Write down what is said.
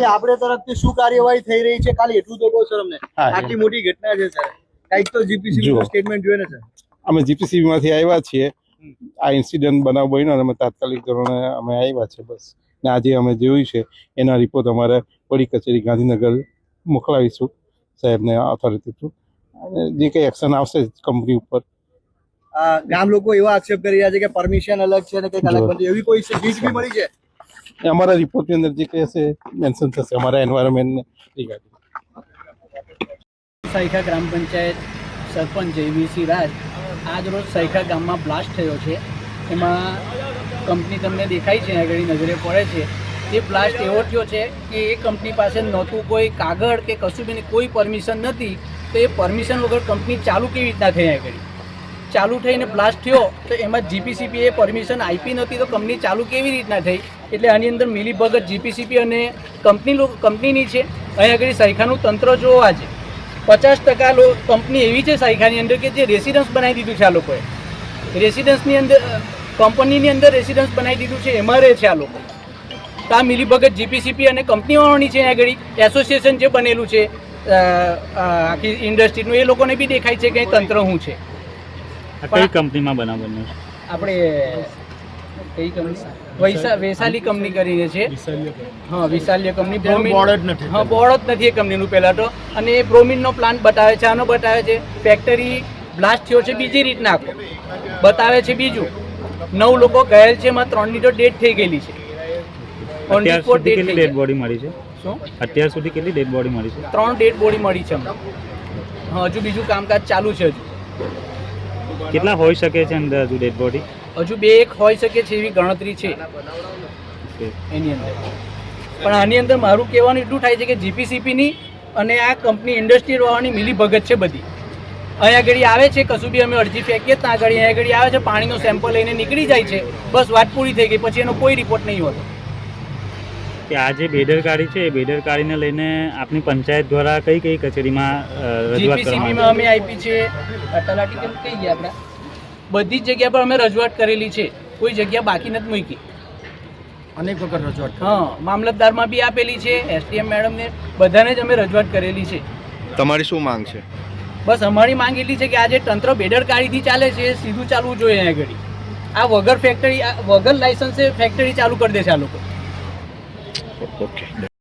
આની આપણે તરફથી શું કાર્યવાહી થઈ રહી છે ખાલી એટલું તો કહો સર અમને આટલી મોટી ઘટના છે સર. કંઈક તો જીપીસી. સ્ટેટમેન્ટ જોઈએ ને સર. અમે જીપીસી માંથી આવ્યા છીએ. આ ઇન્સિડન્ટ બનાવ બન્યો અમે તાત્કાલિક ધોરણે અમે આવ્યા છે બસ. ને આજે અમે જોયું છે એના રિપોર્ટ અમારે વડી કચેરી ગાંધીનગર મોકલાવીશું સાહેબને ઓથોરિટી થ્રુ અને જે કંઈ એક્શન આવશે કંપની ઉપર. ગામ લોકો એવા આક્ષેપ કરી રહ્યા છે કે પરમિશન અલગ છે અને કંઈક અલગ એવી કોઈ જીપી મળી છે? અમારા રિપોર્ટની અંદર જે કહે હશે મેન્શન થશે અમારા એન્વાયરમેન્ટને રિગાર્ડિંગ સૈખા ગ્રામ પંચાયત સરપંચ જયવીસી રાજ આજ રોજ સૈખા ગામમાં બ્લાસ્ટ થયો છે. એમાં કંપની તમને દેખાય છે આગળ નજરે પડે છે. એ બ્લાસ્ટ એવો થયો છે કે એ કંપની પાસે નહોતું કોઈ કાગળ કે કશું બી કોઈ પરમિશન નથી. તો એ પરમિશન વગર કંપની ચાલુ કેવી રીતના થઈ આગળ? ચાલુ થઈને બ્લાસ્ટ થયો, તો એમાં જીપીસીપી એ પરમિશન આપી નથી તો કંપની ચાલુ કેવી રીતના થઈ? એટલે આની અંદર મિલીભગત જીપીસીપી અને કંપની કંપનીની છે. અહીં આગળ સાયખાનું તંત્ર જોવા છે. પચાસ ટકા લો કંપની એવી છે સાયખાની અંદર કે જે રેસિડન્સ બનાવી દીધું છે આ લોકોએ. રેસિડન્સની અંદર કંપનીની અંદર રેસિડન્સ બનાવી દીધું છે, એમાં રહે છે આ લોકો. તો આ મિલીભગત જીપીસીપી અને કંપનીઓની છે આગળ. એસોસિએશન જે બનેલું છે આખી ઇન્ડસ્ટ્રીનું એ લોકોને બી દેખાય છે કે તંત્ર શું છે. કઈ કંપનીમાં બનાવવાનું છે? આપણે કઈ કંપની? વૈશાલી કંપની કરીને છે. હા વિશાલ્ય કંપની. બોર્ડ જ નથી. હા બોર્ડ જ નથી એ કંપનીનું પહેલાં તો. અને એ બ્રોમિનનો પ્લાન્ટ બતાવે છે આનો બતાવે છે. ફેક્ટરી બ્લાસ્ટ થયો છે બીજી રીતના આખો. બતાવે છે બીજું. નવ લોકો ગયેલ છે એમાં ત્રણની તો ડેટ થઈ ગયેલી છે. અત્યાર સુધી કેટલી ડેડ બોડી મળી છે? શું? અત્યાર સુધી કેટલી ડેડ બોડી મળી છે? ત્રણ ડેડ બોડી મળી છે હા હજુ બીજું કામકાજ ચાલુ છે હજુ. કેટલા હોઈ શકે છે અંદર હજુ ડેડ બોડી હજુ બે એક હોઈ શકે છે એવી ગણતરી છે એની અંદર. પણ આની અંદર મારું કહેવાનું એટલું થાય છે કે જીપીસીપીની અને આ કંપની ઇન્ડસ્ટ્રીયલ વાળાની મિલી ભગત છે બધી. અહીંયા આગળ આવે છે કશું બી અમે અરજી ફેંકીએ ત્યાં આગળ અહીંયા આગળ આવે છે પાણીનો સેમ્પલ લઈને નીકળી જાય છે બસ વાત પૂરી થઈ ગઈ પછી એનો કોઈ રિપોર્ટ નહીં હોતો. કે આ જે બેદરકારી છે એ બેદરકારીને લઈને આપની પંચાયત દ્વારા કઈ કઈ કચેરીમાં રજૂઆત કરવામાં અમે આપી છે આ તલાટી કેમ કહી ગયા આપણે? બધી જ જગ્યા પર અમે રજૂઆત કરેલી છે. કોઈ જગ્યા બાકી નથી મૂકી. અનેક વખત રજૂઆત હા મામલતદારમાં બી આપેલી છે એસટીએમ મેડમને બધાને જ અમે રજૂઆત કરેલી છે. તમારી શું માંગ છે? બસ અમારી માંગ એટલી છે કે આ જે તંત્ર બેદરકારીથી ચાલે છે એ સીધું ચાલવું જોઈએ અહીંયા આગળ. આ વગર ફેક્ટરી આ વગર લાયસન્સે ફેક્ટરી ચાલુ કરી દે છે આ લોકો. ઓકે